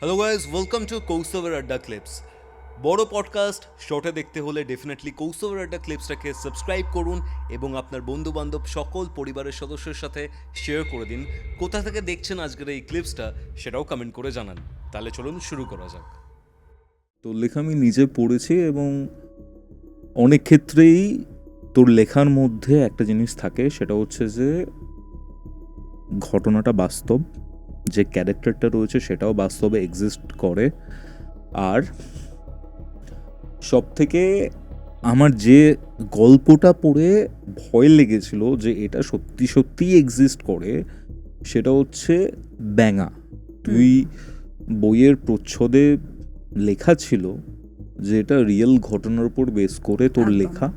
Hello guys welcome to কৌস্তবের Adda clips বড় podcast শর্টে দেখতে হলে ডেফিনেটলি কৌস্তবের আড্ডা ক্লিপসটাকে সাবস্ক্রাইব করুন এবং আপনার বন্ধু বান্ধব সকল পরিবারের সদস্যের সাথে শেয়ার করে দিন। কোথা থেকে দেখছেন আজকের এই ক্লিপসটা সেটাও কমেন্ট করে জানান। তাহলে চলুন শুরু করা যাক। তোর লেখা আমি নিজে পড়েছি এবং অনেক ক্ষেত্রেই তোর লেখার মধ্যে একটা জিনিস থাকে, সেটা হচ্ছে যে ঘটনাটা বাস্তব। যে ক্যারেক্টারটা রয়েছে সেটাও বাস্তবে এক্সিস্ট করে। আর সব থেকে আমার যে গল্পটা পড়ে ভয় লেগেছিল যে এটা সত্যি সত্যিই এক্সিস্ট করে সেটা হচ্ছে ব্যাঙা। তুই বইয়ের প্রচ্ছদে লেখা ছিল যে এটা রিয়েল ঘটনার উপর বেস করে তোর লেখা।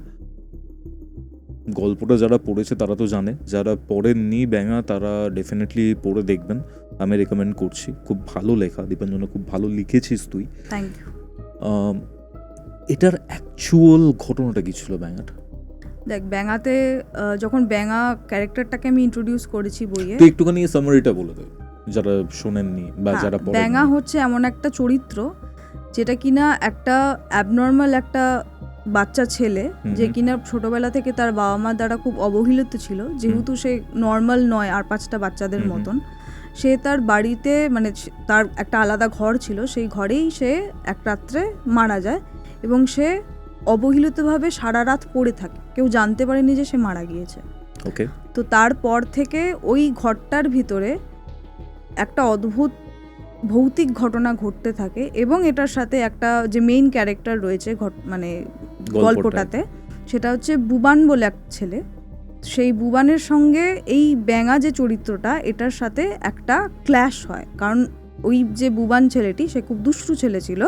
গল্পটা যারা পড়েছে তারা তো জানে। যারা পড়েননি ব্যাঙা তারা ডেফিনেটলি পড়ে দেখবেন। আমি রেকমেন্ড করছি। খুব ভালো লেখা দীপাঞ্জনা খুব ভালো লিখেছিস তুই। থ্যাংক ইউ এটার অ্যাকচুয়াল ঘটনাটা কি ছিল ব্যাঙাটা দেখ ব্যাঙাতে যখন ব্যাঙা ক্যারেক্টারটাকে আমি ইন্ট্রোডিউস করেছি বইয়ে তুই একটুখানি সামারিটা বলে দে যারা শোনেননি বা হ্যাঁ, যারা ব্যাঙা হচ্ছে এমন একটা চরিত্র যেটা কিনা একটা অ্যাবনর্মাল একটা বাচ্চা ছেলে যে কিনা ছোটবেলা থেকে তার বাবা মা দ্বারা খুব অবহেলিত ছিল যেহেতু সে নর্মাল নয় আর পাঁচটা বাচ্চাদের। মতন সে তার বাড়িতে মানে তার একটা আলাদা ঘর ছিল সেই ঘরেই সে এক রাত্রে মারা যায় এবং সে অবহেলিতভাবে সারা রাত পড়ে থাকে কেউ জানতে পারেনি যে সে মারা গিয়েছে ওকে তো তারপর থেকে ওই ঘরটার ভিতরে একটা অদ্ভুত ভৌতিক ঘটনা ঘটতে থাকে এবং এটার সাথে একটা যে মেইন ক্যারেক্টার রয়েছে ঘট- মানে। গল্পটাতে, সেটা হচ্ছে বুবান বলে এক ছেলে। সেই বুবানের সঙ্গে এই ব্যাঙা যে চরিত্রটা, এটার সাথে একটা ক্ল্যাশ হয়। কারণ ওই যে বুবান ছেলেটি, সে খুব দুষ্টু ছেলে ছিল।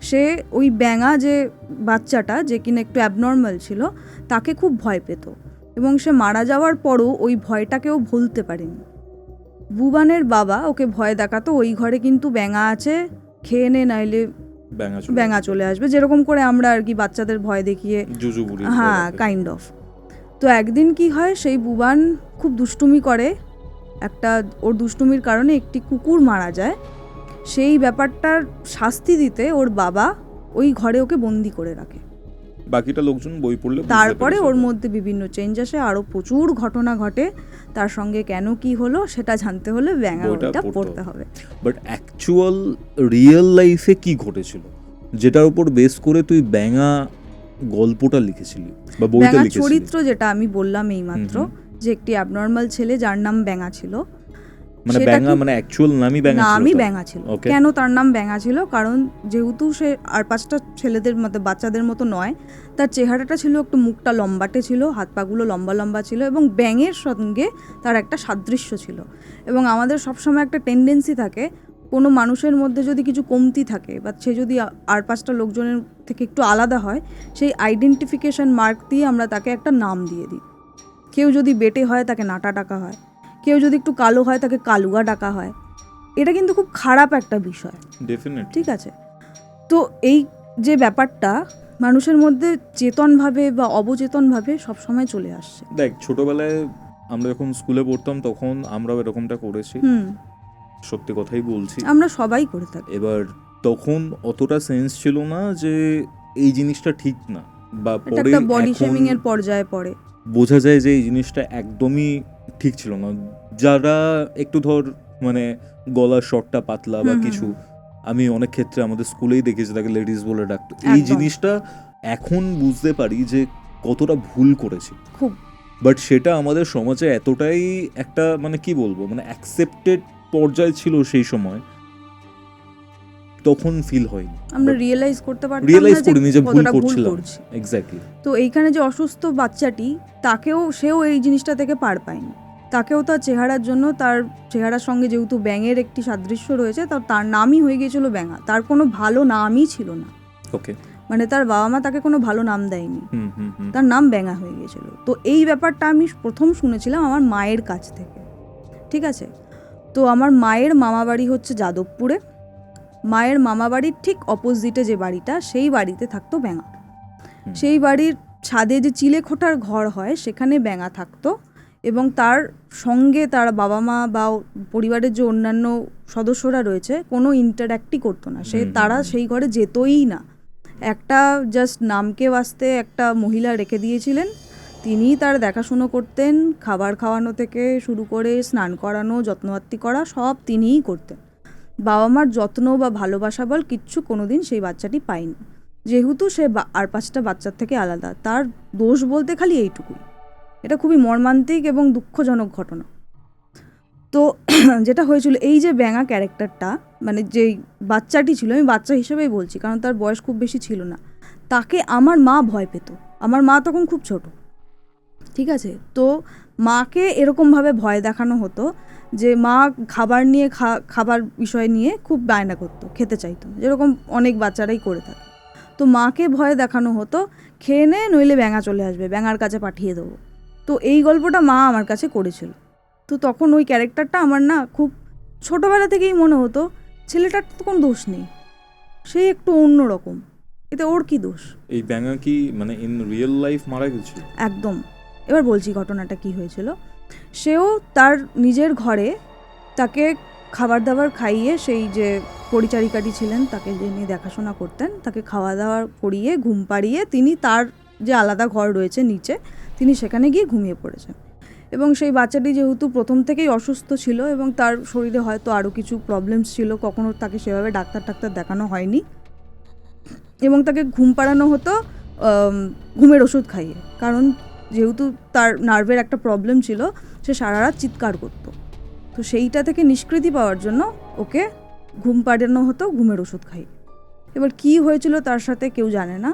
সে ওই ব্যাঙা যে বাচ্চাটা, যে কিনা একটু অ্যাবনর্মাল ছিল, তাকে খুব ভয় পেত। এবং সে মারা যাওয়ার পরও ওই ভয়টাকেও ভুলতে পারেনি। বুবানের বাবা ওকে ভয় দেখাতো, ওই ঘরে কিন্তু ব্যাঙা আছে, খেয়ে নে, নাইলে ব্যাঙা চলে আসবে। যেরকম করে আমরা আর কি বাচ্চাদের ভয় দেখিয়ে হ্যাঁ কাইন্ড অফ তো একদিন কি হয় সেই বুবান খুব দুষ্টুমি করে। একটা ওর দুষ্টুমির কারণে একটি কুকুর মারা যায়। সেই ব্যাপারটার শাস্তি দিতে ওর বাবা ওই ঘরে ওকে বন্দি করে রাখে। বাকিটা লোকজন বই পড়লে তারপরে ওর মধ্যে বিভিন্ন চেঞ্জ আসে আরও প্রচুর ঘটনা ঘটে। তার সঙ্গে কেন কি হলো সেটা জানতে হলে ব্যাঙা বইটা বইটা পড়তে হবে। বাট অ্যাকচুয়াল রিয়েল লাইফে কি ঘটেছিল? যেটার উপর বেস করে তুই ব্যাঙা গল্পটা লিখেছিলি বা বইটা লিখেছিলি। চরিত্র যেটা আমি বললাম এইমাত্র যে একটি অ্যাবনর্মাল ছেলে যার নাম ব্যাঙা ছিল। মানে সেটা ব্যাঙা মানে অ্যাকচুয়াল নামই ব্যাঙা ছিল নামই ব্যাঙা ছিল। কেন তার নাম ব্যাঙা ছিল? কারণ যেহেতু সে আর পাঁচটা ছেলেদের মতো বাচ্চাদের মতো নয় তার চেহারাটা ছিল একটু মুখটা লম্বাটে ছিল হাত পাগুলো লম্বা লম্বা ছিল এবং ব্যাঙের সঙ্গে তার একটা সাদৃশ্য ছিল। এবং আমাদের সবসময় একটা টেন্ডেন্সি থাকে কোনো মানুষের মধ্যে যদি কিছু কমতি থাকে বা সে যদি আর পাঁচটা লোকজনের থেকে একটু আলাদা হয় সেই আইডেন্টিফিকেশন মার্ক দিয়ে আমরা তাকে একটা নাম দিয়ে দিই। কেউ যদি বেটে হয় তাকে নাটা টাকা হয়। কেউ যদি একটু কালো হয় তাকে কালুয়া ডাকা হয়। এটা কিন্তু খুব খারাপ একটা বিষয়. ঠিক আছে? তো এই যে ব্যাপারটা মানুষের মধ্যে চেতনভাবে বা অবচেতনভাবে সবসময় চলে আসছে। দেখ ছোটবেলায় আমরা যখন স্কুলে পড়তাম তখন আমরাও এরকমটা করেছি। সত্যি কথাই বলছি। আমরা সবাই করে থাকি। এবার তখন অতটা সেন্স ছিল না যে এই জিনিসটা ঠিক না। বা এটা পরে একটা বডি শেমিং এর পর্যায়ে পড়ে। বোঝা যায় যে এই জিনিসটা একদমই ঠিক ছিল না। যারা একটু ধর মানে গলার শটটা পাতলা বা কিছু আমি অনেক ক্ষেত্রে আমাদের স্কুলেই দেখেছি তাকে লেডিস বলে ডাকতো। এই জিনিসটা এখন বুঝতে পারি যে কতটা ভুল করেছি। খুব। বাট সেটা আমাদের সমাজে এতটাই একটা মানে কি বলব? মানে অ্যাকসেপ্টেড পর্যায়ে ছিল সেই সময়। তখন ফিল হয়নি। আমরা রিয়েলাইজ করতে পারতাম রিয়েলাইজ না যে করিনি যে ভুল করছিলাম। করছি। এক্স্যাক্টলি তো এইখানে যে অসুস্থ বাচ্চাটি তাকেও সেও এই জিনিসটা থেকে পার পায়নি। তাকেও তার চেহারার জন্য তার চেহারার সঙ্গে যেহেতু ব্যাঙের একটি সাদৃশ্য রয়েছে তার তার নামই হয়ে গিয়েছিল ব্যাঙা। তার কোনো ভালো নামই ছিল না। ওকে মানে তার বাবা মা তাকে কোনো ভালো নাম দেয়নি। হুম হুম হুম। তার নাম ব্যাঙা হয়ে গিয়েছিল। তো এই ব্যাপারটা আমি প্রথম শুনেছিলাম আমার মায়ের কাছ থেকে। ঠিক আছে? তো আমার মায়ের মামা বাড়ি হচ্ছে যাদবপুরে। মায়ের মামা বাড়ির ঠিক অপোজিটে যে বাড়িটা সেই বাড়িতে থাকতো ব্যাঙা। সেই বাড়ির ছাদে যে চিলেখোটার ঘর হয় সেখানে ব্যাঙা থাকতো এবং তার সঙ্গে তার বাবা মা বা পরিবারের যে অন্যান্য সদস্যরা রয়েছে কোনো ইন্টারাক্টই করতো না। সে তারা সেই ঘরে যেতই না। একটা জাস্ট নামকে বাঁচতে একটা মহিলা রেখে দিয়েছিলেন। তিনি তার দেখাশুনো করতেন খাবার খাওয়ানো থেকে শুরু করে স্নান করানো যত্নআত্তি করা সব তিনিই করতেন। বাবা মার যত্ন বা ভালোবাসা বল কিচ্ছু কোনোদিন সেই বাচ্চাটি পায়নি। যেহেতু সে আর পাঁচটা বাচ্চার থেকে আলাদা, তার দোষ বলতে খালি এইটুকুই। এটা খুবই মর্মান্তিক এবং দুঃখজনক ঘটনা। তো যেটা হয়েছিল, এই যে ব্যাঙা ক্যারেক্টারটা মানে যেই বাচ্চাটি ছিল, আমি বাচ্চা হিসেবেই বলছি, কারণ তার বয়স খুব বেশি ছিল না। তাকে আমার মা ভয় পেত। আমার মা তখন খুব ছোট। ঠিক আছে? তো মাকে এরকমভাবে ভয় দেখানো হতো যে মা খাবার নিয়ে খা- খাবার বিষয় নিয়ে খুব বায়না করতো খেতে চাইতো। যেরকম অনেক বাচ্চারাই করে থাকে। তো মাকে ভয় দেখানো হতো খেয়ে নে নইলে ব্যাঙা চলে আসবে ব্যাঙার কাছে পাঠিয়ে দেবো। তো এই গল্পটা মা আমার কাছে করেছিল। তো তখন ওই ক্যারেক্টারটা আমার না খুব ছোটোবেলা থেকেই মনে হতো ছেলেটার তো কোনো দোষ নেই। সে একটু অন্যরকম এতে ওর কি দোষ? এই ব্যাঙা কি মানে ইন রিয়েল লাইফ মারা গেছে একদম। এবার বলছি ঘটনাটা কি হয়েছিল। সেও তার নিজের ঘরে তাকে খাবার দাবার খাইয়ে সেই যে পরিচারিকাটি ছিলেন, তাকে যিনি দেখাশোনা করতেন, তাকে খাওয়া দাওয়া করিয়ে, ঘুম পাড়িয়ে তিনি তার যে আলাদা ঘর রয়েছে নিচে, তিনি সেখানে গিয়ে ঘুমিয়ে পড়েছেন। এবং সেই বাচ্চাটি যেহেতু প্রথম থেকেই অসুস্থ ছিল এবং তার শরীরে হয়তো আরও কিছু প্রবলেমস ছিল, কখনো তাকে সেভাবে ডাক্তার টাক্তার দেখানো হয়নি। এবং তাকে ঘুম পাড়ানো হতো ঘুমের ওষুধ খাইয়ে। কারণ যেহেতু তার নার্ভের একটা প্রবলেম ছিল সে সারা রাত চিৎকার করতো। তো সেইটা থেকে নিষ্কৃতি পাওয়ার জন্য ওকে ঘুম পাড়ানো হতো ঘুমের ওষুধ খাইয়ে। এবার কি হয়েছিল তার সাথে কেউ জানে না।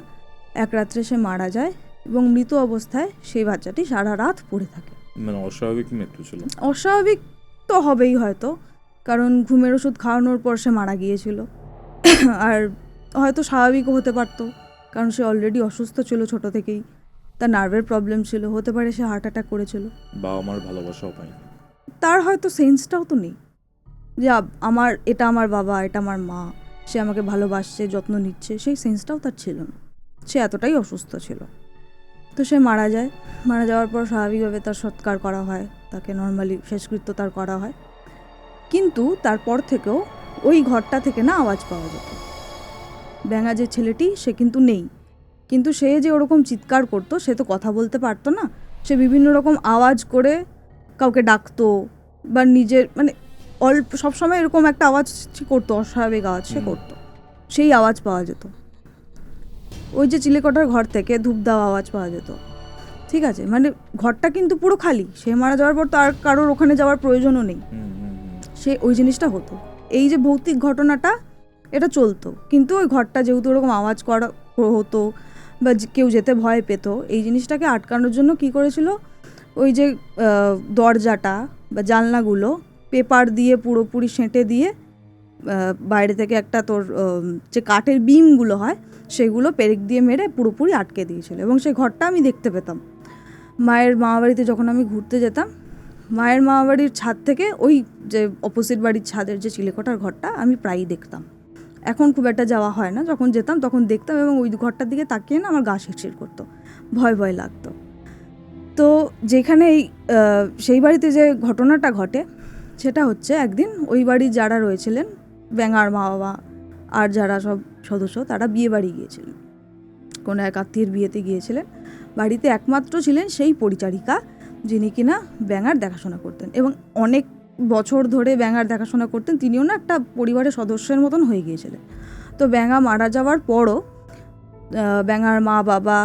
এক রাত্রে সে মারা যায় এবং মৃত অবস্থায় সেই বাচ্চাটি সারা রাত পড়ে থাকে। মানে অস্বাভাবিক মৃত্যু ছিল? অস্বাভাবিক তো হবেই হয়তো কারণ ঘুমের ওষুধ খাওয়ানোর পর সে মারা গিয়েছিল। আর হয়তো স্বাভাবিকও হতে পারতো কারণ সে অলরেডি অসুস্থ ছিল ছোট থেকেই। তার নার্ভের প্রবলেম ছিল হতে পারে সে হার্ট অ্যাটাক করেছিল। বাবা মার ভালোবাসাও পাইনি তার হয়তো সেন্সটাও তো নেই। যে আমার এটা আমার বাবা এটা আমার মা সে আমাকে ভালোবাসছে যত্ন নিচ্ছে সেই সেন্সটাও তার ছিল না। সে এতটাই অসুস্থ ছিল। তো সে মারা যায়। মারা যাওয়ার পর স্বাভাবিকভাবে তার সৎকার করা হয়। তাকে নর্মালি শেষকৃত্য তার করা হয়। কিন্তু তারপর থেকেও ওই ঘরটা থেকে না আওয়াজ পাওয়া যেত। ব্যাঙা যে ছেলেটি সে কিন্তু নেই। কিন্তু সে যে ওরকম চিৎকার করতো সে তো কথা বলতে পারতো না। সে বিভিন্ন রকম আওয়াজ করে কাউকে ডাকতো বা নিজের মানে অল্প সবসময় এরকম একটা আওয়াজ করতো অস্বাভাবিক আওয়াজ সে করতো। সেই আওয়াজ পাওয়া যেত। ওই যে চিলেকটার ঘর থেকে ধূপ দেওয়া আওয়াজ পাওয়া যেত। ঠিক আছে? মানে ঘরটা কিন্তু পুরো খালি। সে মারা যাওয়ার পর তো আর কারোর ওখানে যাওয়ার প্রয়োজনও নেই। সে ওই জিনিসটা হতো। এই যে ভৌতিক ঘটনাটা এটা চলতো। কিন্তু ওই ঘরটা যেহেতু ওরকম আওয়াজ করা হতো বা কেউ যেতে ভয় পেত, এই জিনিসটাকে আটকানোর জন্য কি করেছিল? ওই যে দরজাটা বা জানলাগুলো পেপার দিয়ে পুরোপুরি সেঁটে দিয়ে বাইরে থেকে একটা তোর যে কাঠের বিমগুলো হয়, সেগুলো পেরেক দিয়ে মেরে পুরোপুরি আটকে দিয়েছিল এবং সেই ঘরটা আমি দেখতে পেতাম। মায়ের মামাবাড়িতে যখন আমি ঘুরতে যেতাম, মায়ের মামাবাড়ির ছাদ থেকে ওই যে অপোজিট বাড়ির ছাদের যে চিলেকোঠার ঘরটা আমি প্রায়ই দেখতাম। এখন খুব একটা যাওয়া হয় না। যখন যেতাম তখন দেখতাম এবং ওই ঘরটার দিকে তাকিয়ে না আমার গা শিরশির করতো। ভয় ভয় লাগতো। তো যেখানে এই সেই বাড়িতে যে ঘটনাটা ঘটে, সেটা হচ্ছে একদিন ওই বাড়ির যারা রয়েছিলেন, ব্যাঙার মা বাবা আর যারা সব সদস্য, তারা বিয়ে বাড়ি গিয়েছিলেন কোনো এক আত্মীয়ের বিয়েতে গিয়েছিলেন। বাড়িতে একমাত্র ছিলেন সেই পরিচারিকা, যিনি কিনা ব্যাঙার দেখাশোনা করতেন। এবং অনেক বছর ধরে ব্যাঙার দেখাশোনা করতেন, তিনিও না একটা পরিবারের সদস্যের মতন হয়ে গিয়েছিলেন। তো ব্যাঙা মারা যাওয়ার পরও ব্যাঙার মা বাবা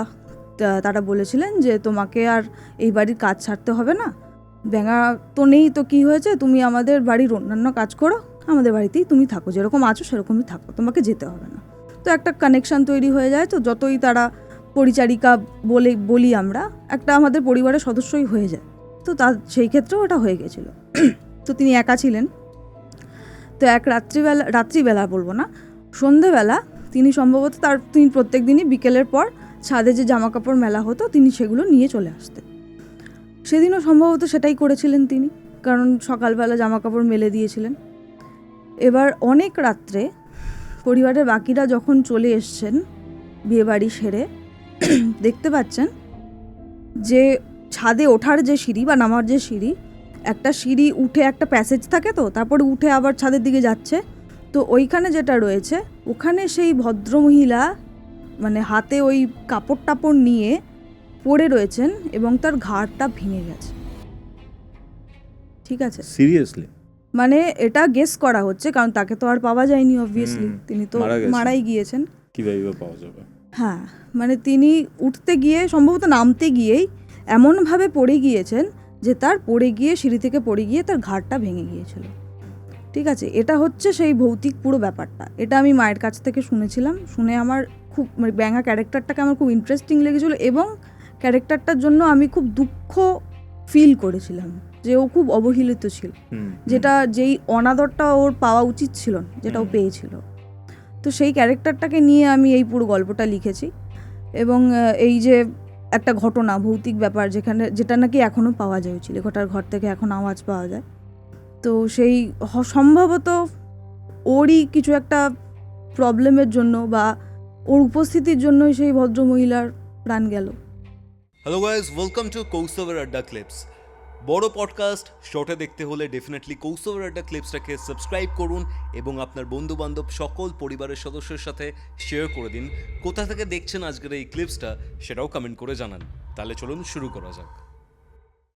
তারা বলেছিলেন যে তোমাকে আর এই বাড়ির কাজ ছাড়তে হবে না। ব্যাঙা তো নেই তো কি হয়েছে? তুমি আমাদের বাড়ির অন্যান্য কাজ করো, আমাদের বাড়িতেই তুমি থাকো, যেরকম আছো সেরকমই থাকো, তোমাকে যেতে হবে না। তো একটা কানেকশন তৈরি হয়ে যায়, তো যতই তারা পরিচারিকা বলে, বলি আমরা, একটা আমাদের পরিবারের সদস্যই হয়ে যায়। তো তার, সেই ক্ষেত্রেও ওটা হয়ে গেছিল তো তিনি একা ছিলেন। তো এক রাত্রিবেলা রাত্রিবেলা বলব না, সন্ধেবেলা তিনি সম্ভবত তার, তিনি প্রত্যেক দিনই বিকেলের পর ছাদে যে জামা কাপড় মেলা হতো, তিনি সেগুলো নিয়ে চলে আসতেন। সেদিনও সম্ভবত সেটাই করেছিলেন তিনি, কারণ সকালবেলা জামা কাপড় মেলে দিয়েছিলেন। এবার অনেক রাত্রে পরিবারের বাকিরা যখন চলে এসছেন বিয়েবাড়ি সেরে, দেখতে পাচ্ছেন যে ছাদে ওঠার যে সিঁড়ি বা নামার যে সিঁড়ি একটা সিঁড়ি উঠে একটা প্যাসেজ থাকে তো তারপরে উঠে আবার ছাদের দিকে যাচ্ছে। তো ওইখানে যেটা রয়েছে ওখানে সেই ভদ্রমহিলা মানে হাতে ওই কাপড় টাপড় নিয়ে পড়ে রয়েছেন এবং তার ঘাড়টা ভেঙে গেছে। ঠিক আছে? সিরিয়াসলি মানে এটা গেস করা হচ্ছে কারণ তাকে তো আর পাওয়া যায়নি অবভিয়াসলি তিনি তো মারা মারাই গিয়েছেন। কীভাবে পাওয়া যাবে? হ্যাঁ মানে তিনি উঠতে গিয়ে সম্ভবত নামতে গিয়েই এমনভাবে পড়ে গিয়েছেন যে তার পড়ে গিয়ে সিঁড়ি থেকে পড়ে গিয়ে তার ঘাড়টা ভেঙে গিয়েছিল। ঠিক আছে এটা হচ্ছে সেই ভৌতিক পুরো ব্যাপারটা। এটা আমি মায়ের কাছ থেকে শুনেছিলাম। শুনে আমার খুব মানে ব্যাঙা ক্যারেক্টারটাকে আমার খুব ইন্টারেস্টিং লেগেছিলো এবং ক্যারেক্টারটার জন্য আমি খুব দুঃখ ফিল করেছিলাম যে ও খুব অবহেলিত ছিল। যেটা যেই অনাদরটা ওর পাওয়া উচিত ছিল যেটা ও। পেয়েছিল। তো সেই ক্যারেক্টারটাকে নিয়ে আমি এই পুরো গল্পটা লিখেছি এবং এই যে একটা ঘটনা, ভৌতিক ব্যাপার যেখানে, যেটা নাকি এখনও পাওয়া যায় চিলেকোঠার ঘর থেকে এখন আওয়াজ পাওয়া যায়। তো সেই সম্ভবত ওরই কিছু একটা প্রবলেমের জন্য বা ওর উপস্থিতির জন্যই সেই ভদ্রমহিলার প্রাণ গেল। হ্যালো গাইজ ওয়েলকাম টু কৌসবের আড্ডা ক্লিপস বড় পডকাস্ট শর্টে দেখতে হলে ডেফিনেটলি কৌস্তবের আড্ডা ক্লিপসটাকে সাবস্ক্রাইব করুন এবং আপনার বন্ধুবান্ধব, সকল পরিবারের সদস্যের সাথে শেয়ার করে দিন। কোথা থেকে দেখছেন আজকের এই ক্লিপসটা সেটাও কমেন্ট করে জানান। তাহলে চলুন শুরু করা যাক।